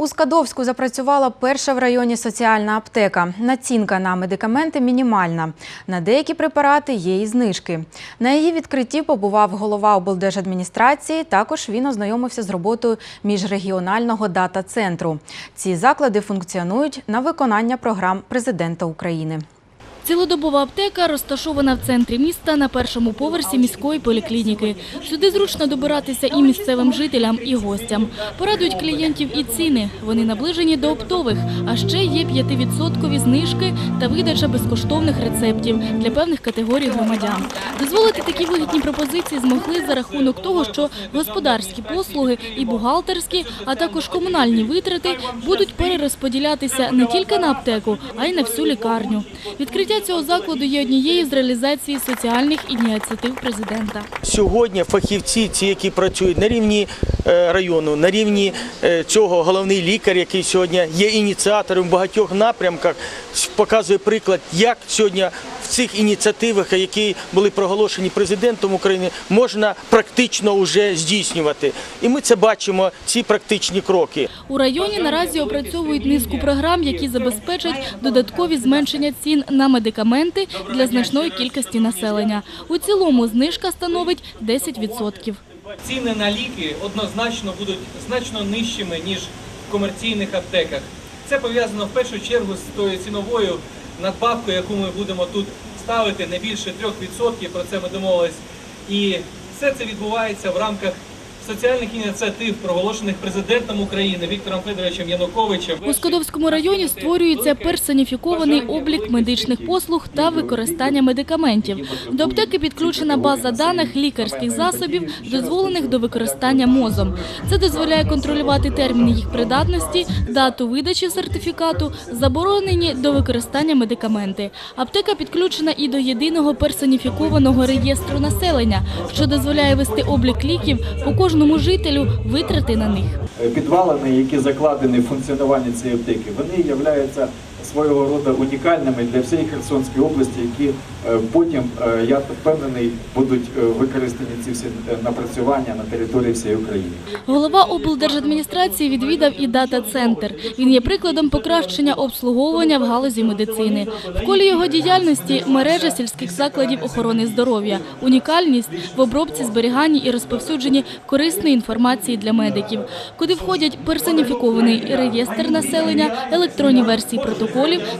У Скадовську запрацювала перша в районі соціальна аптека. Націнка на медикаменти мінімальна. На деякі препарати є і знижки. На її відкритті побував голова облдержадміністрації. Також він ознайомився з роботою міжрегіонального дата-центру. Ці заклади функціонують на виконання програм президента України. Цілодобова аптека розташована в центрі міста на першому поверсі міської поліклініки. Сюди зручно добиратися і місцевим жителям, і гостям. Порадують клієнтів і ціни. Вони наближені до оптових, а ще є 5% знижки та видача безкоштовних рецептів для певних категорій громадян. Дозволити такі вигідні пропозиції змогли за рахунок того, що господарські послуги і бухгалтерські, а також комунальні витрати будуть перерозподілятися не тільки на аптеку, а й на всю лікарню. Відкриття цього закладу є однією з реалізації соціальних ініціатив президента. Сьогодні фахівці, ті, які працюють на рівні е, району, на рівні е, цього головний лікар, який сьогодні є ініціатором в багатьох напрямках, показує приклад, як сьогодні цих ініціативах, які були проголошені президентом України, можна практично вже здійснювати. І ми це бачимо, ці практичні кроки. У районі наразі опрацьовують низку програм, які забезпечать додаткові зменшення цін на медикаменти для значної кількості населення. У цілому знижка становить 10%. Ціни на ліки однозначно будуть значно нижчими, ніж в комерційних аптеках. Це пов'язано в першу чергу з тою ціновою надбавкою, яку ми будемо тут ставити не більше 3%, про це ми домовились. І все це відбувається в рамках соціальних ініціатив, проголошених президентом України Віктором Федоровичем Януковичем. У Скадовському районі створюється персоніфікований облік медичних послуг та використання медикаментів. До аптеки підключена база даних лікарських засобів, дозволених до використання мозом. Це дозволяє контролювати терміни їх придатності, дату видачі сертифікату, заборонені до використання медикаменти. Аптека підключена і до єдиного персоніфікованого реєстру населення, що дозволяє вести облік ліків по кожному жителю, витрати на них. підвалини, які закладені в функціонування цієї аптеки, вони являються свого роду унікальними для всієї Херсонської області, які е, потім, е, я впевнений, будуть е, використані ці всі напрацювання на території всієї України. Голова облдержадміністрації відвідав і дата-центр. Він є прикладом покращення обслуговування в галузі медицини. В колі його діяльності мережа сільських закладів охорони здоров'я, унікальність в обробці, зберіганні і розповсюдженні корисної інформації для медиків, куди входять персоніфікований реєстр населення, електронні версії протоколів,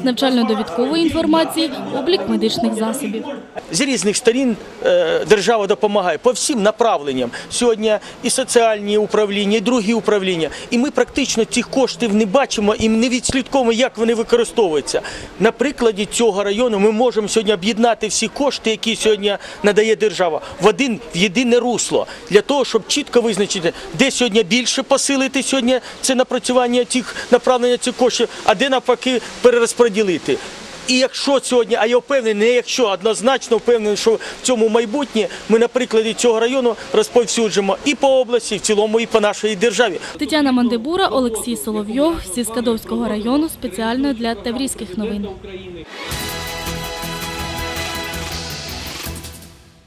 навчально-довідкової інформації, облік медичних засобів. з різних сторін е, держава допомагає по всім направленням. Сьогодні і соціальні управління, і другі управління. І ми практично цих коштів не бачимо і не відслідковуємо, як вони використовуються. На прикладі цього району ми можемо сьогодні об'єднати всі кошти, які сьогодні надає держава, в один в єдине русло для того, щоб чітко визначити, де сьогодні більше посилити сьогодні це напрацювання цих направлення цих коштів, а де навпаки перерозподілити. І якщо сьогодні, а я впевнений, не якщо однозначно впевнений, що в цьому майбутнє ми на прикладі цього району розповсюджимо і по області, в цілому, і по нашій державі. Тетяна Мандебура, Олексій Соловйов зі Скадовського району спеціально для Таврійських новин.